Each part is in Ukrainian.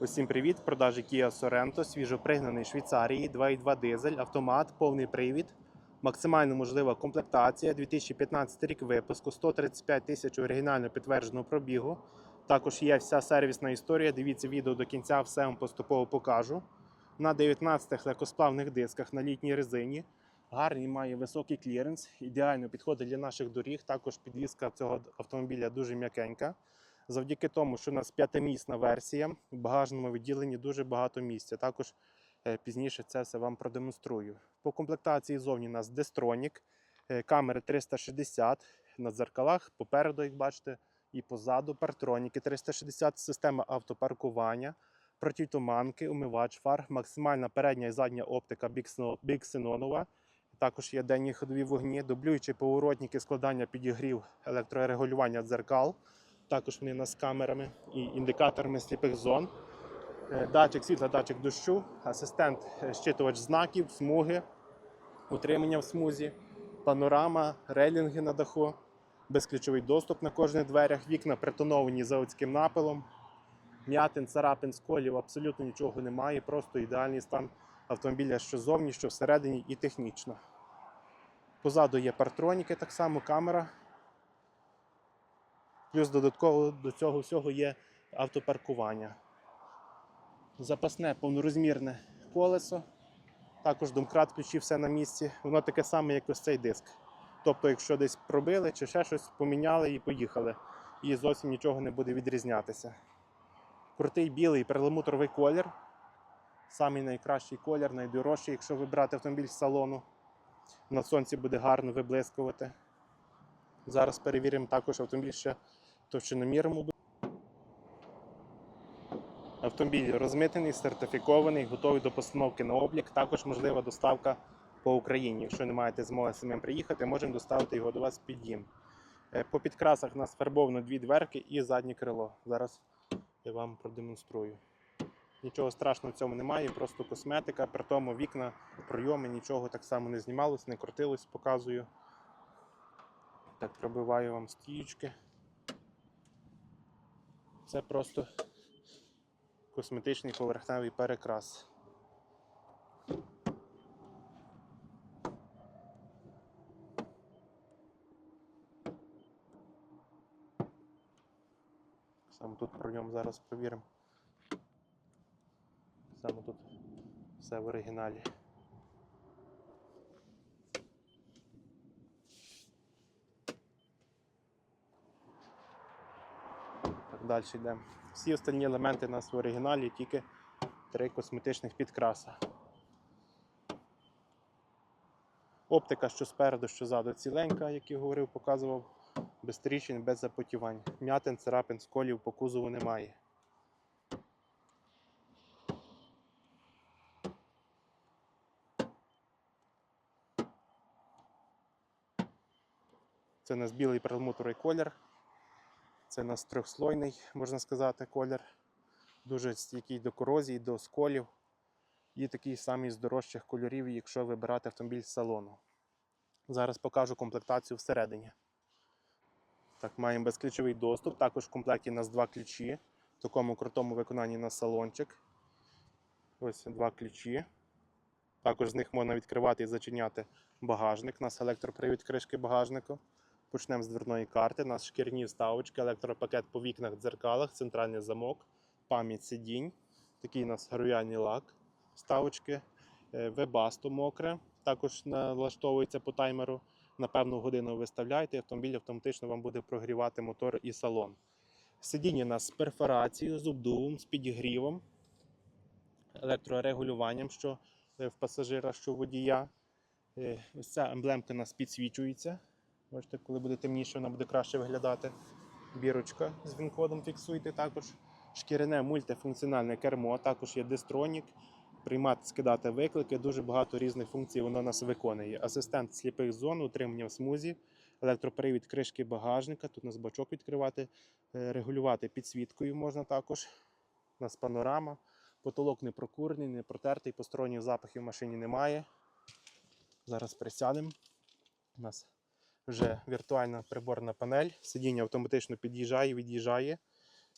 Усім привіт! В продажі Kia Sorento, свіжопригнаний Швейцарії, 2.2 дизель, автомат, повний привід, максимально можлива комплектація, 2015 рік випуску, 135 тисяч оригінально підтвердженого пробігу. Також є вся сервісна історія. Дивіться відео до кінця, все вам поступово покажу. На 19 легкосплавних дисках на літній резині. Гарний має високий кліренс, ідеально підходить для наших доріг. Також підвізка цього автомобіля дуже м'якенька. Завдяки тому, що у нас п'ятимісна версія, в багажному відділенні дуже багато місця. Також е, пізніше це все вам продемонструю. По комплектації зовні у нас е, камери 360 на дзеркалах, попереду, як бачите, і позаду партроніки 360, система автопаркування, протитуманки, умивач фар, максимальна передня і задня оптика біксено- біксенонова. Також є денні ходові вогні, дублюючі поворотники, складання підігрів, електрорегулювання дзеркал. Також вони у нас з камерами і індикаторами сліпих зон. Е, Датчик світла, датчик дощу, асистент е, щитувач знаків, смуги, утримання в смузі, панорама, рейлінги на даху, безключовий доступ на кожних дверях, вікна притоновані заводським напилом. М'ятин, царапин, сколів абсолютно нічого немає, просто ідеальний стан автомобіля, що зовні, що всередині і технічно. Позаду є партроніки, так само камера. Плюс додатково до цього всього є автопаркування. Запасне повнорозмірне колесо. Також домкрат ключів все на місці. Воно таке саме, як ось цей диск. Тобто, якщо десь пробили чи ще щось поміняли і поїхали. І зовсім нічого не буде відрізнятися. Крутий білий перламутровий колір. Самий найкращий колір, найдорожчий, якщо вибрати автомобіль з салону. На сонці буде гарно виблискувати. Зараз перевіримо також автомобіль ще товщиноміром. Автомобіль розмитений, сертифікований, готовий до постановки на облік. Також можлива доставка по Україні. Якщо не маєте змоги самим приїхати, можемо доставити його до вас під дім. Е, По підкрасах у нас фарбовано дві дверки і заднє крило. Зараз я вам продемонструю. Нічого страшного в цьому немає, просто косметика, при тому вікна, пройоми, нічого так само не знімалось, не крутилось, показую. Так, пробиваю вам стіючки. Це просто косметичний поверхневий перекрас. Саме тут пройом зараз провіримо. Саме тут все в оригіналі. Далі йдемо. Всі остальні елементи у нас в оригіналі, тільки три косметичних підкраса. Оптика, що спереду, що ззаду ціленька, як я говорив, показував, без тріщин, без запотівань. М'ятин, царапин, сколів по кузову немає. Це у нас білий перламутровий колір. Це у нас трьохслойний, можна сказати, колір. Дуже стійкий до корозії, до сколів. І такий самий з дорожчих кольорів, якщо вибирати автомобіль з салону. Зараз покажу комплектацію всередині. Так, маємо безключовий доступ. Також в комплекті у нас два ключі. В такому крутому виконанні на салончик. Ось два ключі. Також з них можна відкривати і зачиняти багажник. У нас електропривід кришки багажнику. Почнемо з дверної карти. У нас шкірні вставочки, електропакет по вікнах, дзеркалах, центральний замок, пам'ять сидінь. Такий у нас рояльний лак, вставочки, е, вебасто мокре. Також налаштовується по таймеру. На певну годину виставляєте, автомобіль автоматично вам буде прогрівати мотор і салон. Сидіння у нас з перфорацією, з обдувом, з підігрівом, електрорегулюванням, що е, в пасажира, що водія. Е, Ось ця емблемка у нас підсвічується. Бачите, коли буде темніше, вона буде краще виглядати. Бірочка з він-кодом фіксуйте також. Шкіряне мультифункціональне кермо, також є дистронік. Приймати, скидати виклики, дуже багато різних функцій воно нас виконує. Асистент сліпих зон, утримання в смузі, електропривід кришки багажника. Тут у нас бачок відкривати, е, регулювати підсвіткою можна також. У нас панорама, потолок не прокурений, не протертий, посторонніх запахів в машині немає. Зараз присядемо. У нас вже віртуальна приборна панель. Сидіння автоматично під'їжджає, від'їжджає.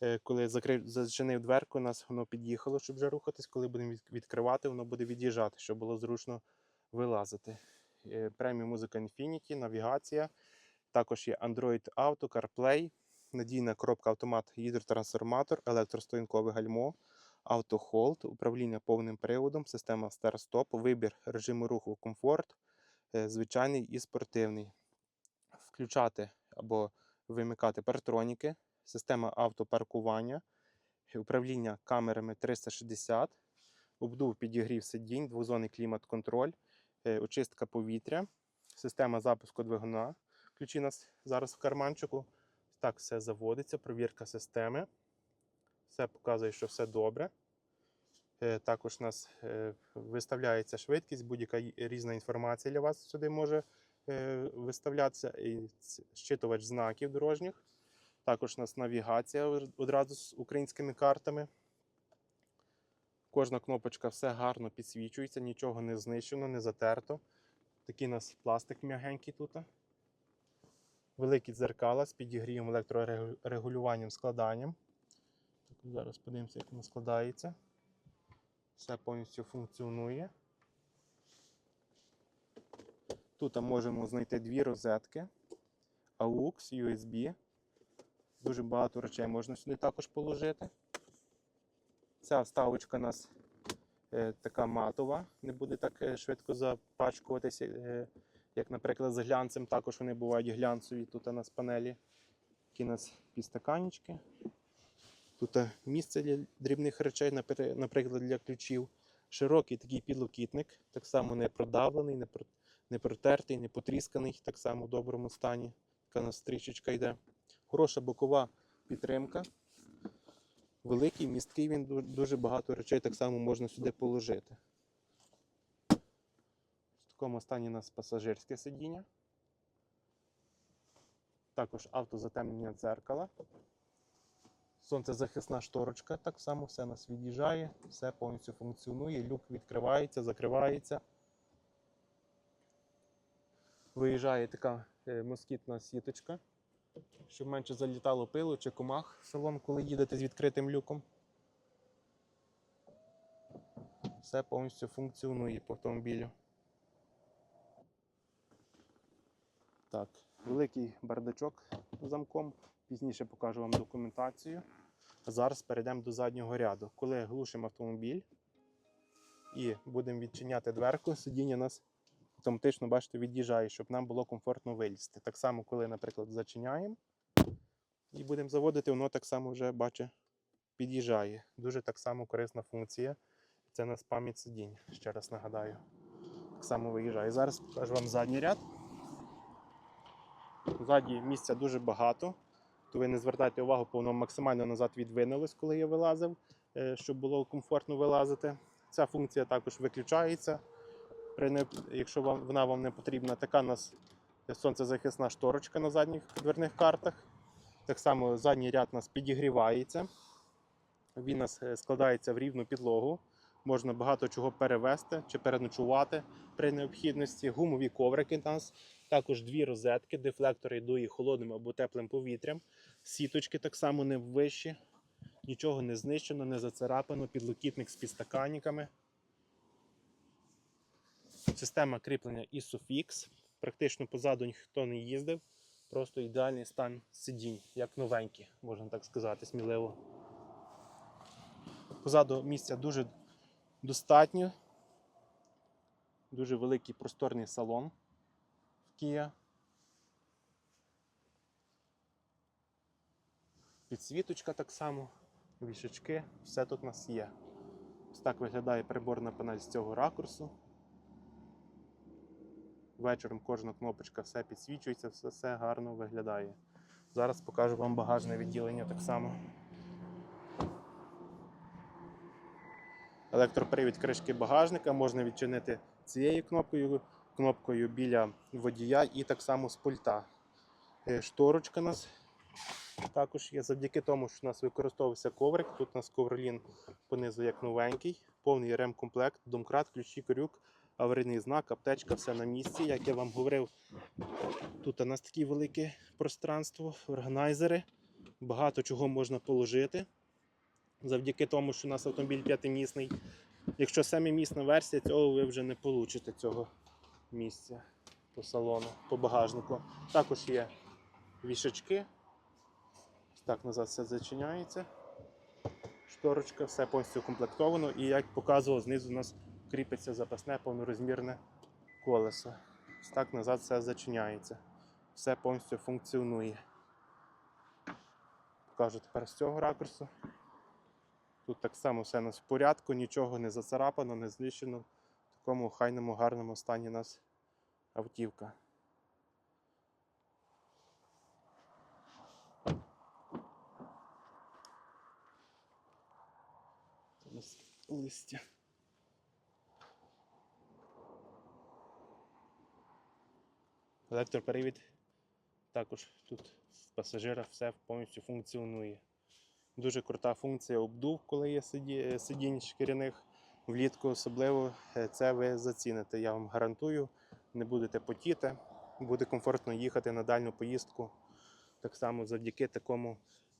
Е, Коли закрив, зачинив дверку, у нас воно під'їхало, щоб вже рухатись. Коли будемо відкривати, воно буде від'їжджати, щоб було зручно вилазити. Е, Преміум музика Infinity, навігація. Також є Android Auto, CarPlay, надійна коробка автомат, гідротрансформатор, електростоянкове гальмо, автохолд, управління повним приводом, система старт-стоп, вибір режиму руху комфорт, е, звичайний і спортивний. Включати або вимикати партроніки, система автопаркування, управління камерами 360, обдув підігрів сидінь, двозонний клімат-контроль, е, очистка повітря, система запуску двигуна. Ключі у нас зараз в карманчику. Так все заводиться, провірка системи. Все показує, що все добре. Е, Також у нас е, виставляється швидкість, будь-яка різна інформація для вас сюди може виставлятися. І щитувач знаків дорожніх. Також у нас навігація одразу з українськими картами. Кожна кнопочка все гарно підсвічується, нічого не знищено, не затерто. Такий у нас пластик м'ягенький тут. Великі дзеркала з підігрієм електрорегулюванням, складанням. Так, зараз подивимося, як воно складається. Все повністю функціонує. Тут можемо знайти дві розетки. AUX, USB. Дуже багато речей можна сюди також положити. Ця вставочка у нас е, така матова, не буде так е, швидко запачкуватися, е, як, наприклад, з глянцем. Також вони бувають глянцеві тут у нас панелі. Такі у нас підстаканічки. Тут е, місце для дрібних речей, наприклад, для ключів. Широкий такий підлокітник, так само не продавлений, не, про- не протертий, не потрісканий, так само в доброму стані. Така у нас стрічечка йде. Хороша бокова підтримка. Великий, місткий, він дуже багато речей так само можна сюди положити. В такому стані у нас пасажирське сидіння. Також автозатемнення дзеркала. Сонцезахисна шторочка, так само все нас від'їжджає, все повністю функціонує, люк відкривається, закривається. Виїжджає така е, москітна сіточка, щоб менше залітало пилу чи комах в салон, коли їдете з відкритим люком. Все повністю функціонує по автомобілю. Так, великий бардачок з замком. Пізніше покажу вам документацію. Зараз перейдемо до заднього ряду. Коли глушимо автомобіль і будемо відчиняти дверку, сидіння у нас автоматично, бачите, від'їжджає, щоб нам було комфортно вилізти. Так само, коли, наприклад, зачиняємо і будемо заводити, воно так само вже бачите, під'їжджає. Дуже так само корисна функція. Це у нас пам'ять сидінь, ще раз нагадаю. Так само виїжджає. Зараз покажу вам задній ряд. Ззаді місця дуже багато, то ви не звертайте увагу, бо воно максимально назад відвинулось, коли я вилазив, е, щоб було комфортно вилазити. Ця функція також виключається. При Якщо вам, вона вам не потрібна, така у нас сонцезахисна шторочка на задніх дверних картах. Так само задній ряд у нас підігрівається. Він у нас е, складається в рівну підлогу. Можна багато чого перевести чи переночувати при необхідності. Гумові коврики у нас також дві розетки, дефлектори дує холодним або теплим повітрям. Сіточки так само не вищі, нічого не знищено, не зацарапано, підлокітник з підстаканниками. Система кріплення ISOFIX. Практично позаду ніхто не їздив. Просто ідеальний стан сидінь, як новенькі, можна так сказати, сміливо. Позаду місця дуже достатньо. Дуже великий просторний салон в Kia. Підсвіточка так само, вішечки, все тут у нас є. Ось так виглядає приборна панель з цього ракурсу. Вечором кожна кнопочка все підсвічується, все, все гарно виглядає. Зараз покажу вам багажне відділення так само. Електропривід кришки багажника можна відчинити цією кнопкою, кнопкою біля водія і так само з пульта. Е, Шторочка у нас також є завдяки тому, що у нас використовувався коврик. Тут у нас ковролін понизу як новенький, повний ремкомплект, домкрат, ключі, крюк, аварійний знак, аптечка, все на місці. Як я вам говорив, тут у нас таке велике пространство, органайзери. багато чого можна положити. Завдяки тому, що у нас автомобіль п'ятимісний. Якщо семимісна версія, цього ви вже не получите цього місця по салону, по багажнику. Також є вішачки. Так назад все зачиняється. Шторочка, все повністю укомплектовано. І як показував, знизу у нас кріпиться запасне повнорозмірне колесо. Ось так назад все зачиняється. Все повністю функціонує. Покажу тепер з цього ракурсу. Тут так само все у нас в порядку, нічого не зацарапано, не знищено. В такому хайному, гарному стані у нас автівка. Це у нас листя. Електроперевід також тут з пасажира все повністю функціонує. Дуже крута функція обдув, коли є сидінь шкіряних. Влітку особливо е, це ви заціните. Я вам гарантую, не будете потіти, буде комфортно їхати на дальню поїздку. Так само завдяки такому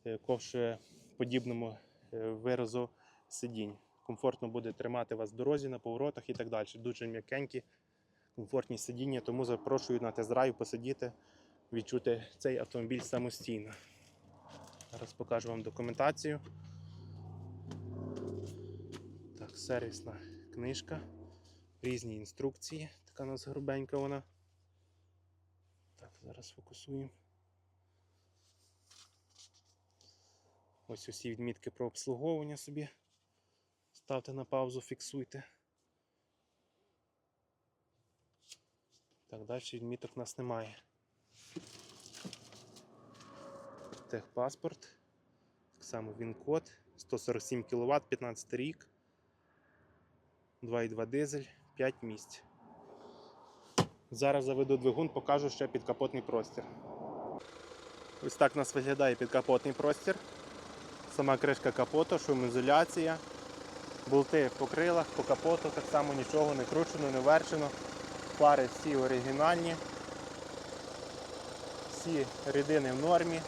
е, ковшеподібному е, виразу сидінь. Комфортно буде тримати вас в дорозі на поворотах і так далі. Дуже м'якенькі, комфортні сидіння, тому запрошую на тест-драйв посидіти, відчути цей автомобіль самостійно. Зараз покажу вам документацію. Так, сервісна книжка. Різні інструкції. Така у нас грубенька вона. Так, зараз фокусуємо. Ось усі відмітки про обслуговування собі. Ставте на паузу, фіксуйте. Так, далі відміток у нас немає. Техпаспорт. Так само він-код. 147 кВт, 15 рік. 2,2 дизель, 5 місць. Зараз заведу двигун, покажу ще підкапотний простір. Ось так у нас виглядає підкапотний простір. Сама кришка капоту, шумоізоляція. Болти по крилах, по капоту, так само нічого не кручено, не верчено. Фари всі оригінальні. Всі рідини в нормі.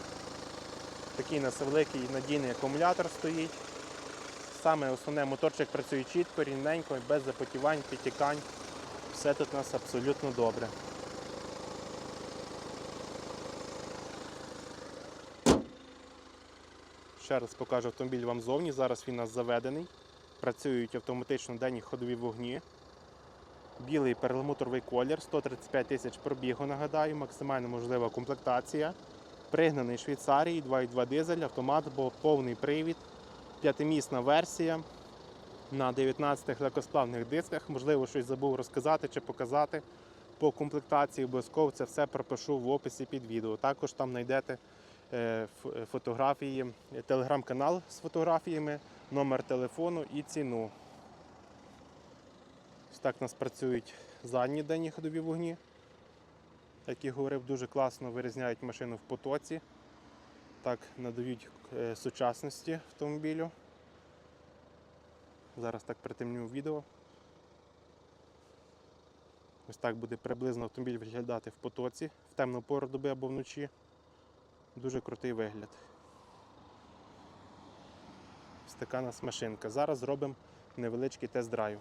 Такий у нас великий надійний акумулятор стоїть. Саме основне моторчик працює чітко, рівненько, без запотівань, підтікань. Все тут у нас абсолютно добре. Ще раз покажу автомобіль вам зовні. Зараз він у нас заведений. Працюють автоматично денні ходові вогні. Білий перламутровий колір, 135 тисяч пробігу, нагадаю, максимально можлива комплектація. Пригнаний Швейцарії, 2,2 дизель, автомат, бо повний привід, п'ятимісна версія на 19 легкосплавних дисках. Можливо, щось забув розказати чи показати по комплектації. Обов'язково це все пропишу в описі під відео. Також там знайдете е, фотографії, телеграм-канал з фотографіями, номер телефону і ціну. Так у нас працюють задні денні ходові вогні. Як і говорив, дуже класно вирізняють машину в потоці. Так надають е, сучасності автомобілю. Зараз так притемню відео. Ось так буде приблизно автомобіль виглядати в потоці в темну пору доби або вночі. Дуже крутий вигляд. Ось така у нас машинка. Зараз зробимо невеличкий тест-драйв.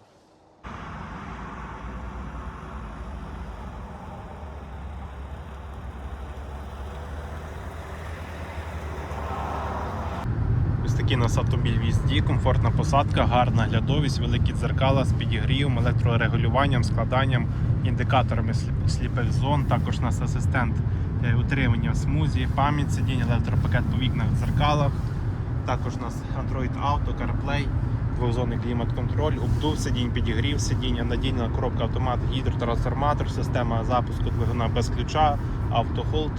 Такий у нас автомобіль в їзді, комфортна посадка, гарна глядовість, великі дзеркала з підігрівом, електрорегулюванням, складанням, індикаторами сліпих зон. Також нас асистент е, утримання в смузі, пам'ять сидінь, електропакет по вікнах, дзеркалах. Також нас Android Auto, CarPlay, двохзонний клімат-контроль, обдув сидінь, підігрів сидіння, надійна коробка автомат, гідротрансформатор, система запуску двигуна без ключа, автохолд,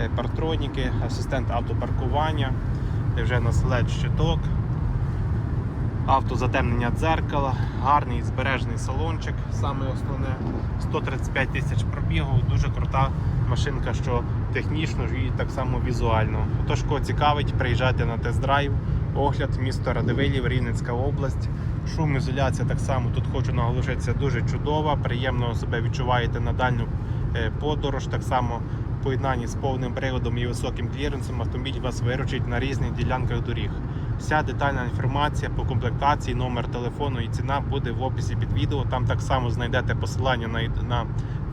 е, партроніки, асистент автопаркування. Де вже нас led щиток, автозатемнення дзеркала, гарний збережний салончик, саме основне. 135 тисяч пробігу, дуже крута машинка, що технічно і так само візуально. Отож, кого цікавить, приїжджайте на тест-драйв, огляд, місто Радивилів, Рівненська область. Шумоізоляція так само. Тут хочу наголошитися дуже чудова, приємно себе відчуваєте на дальню е, подорож. Так само поєднанні з повним приводом і високим кліренсом автомобіль вас виручить на різних ділянках доріг. Вся детальна інформація по комплектації, номер телефону і ціна буде в описі під відео. Там так само знайдете посилання на,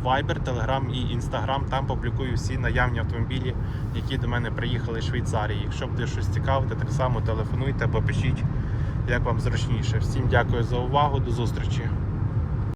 Viber, Telegram і Instagram. Там публікую всі наявні автомобілі, які до мене приїхали з Швейцарії. Якщо буде щось цікавити, так само телефонуйте або пишіть, як вам зручніше. Всім дякую за увагу, до зустрічі.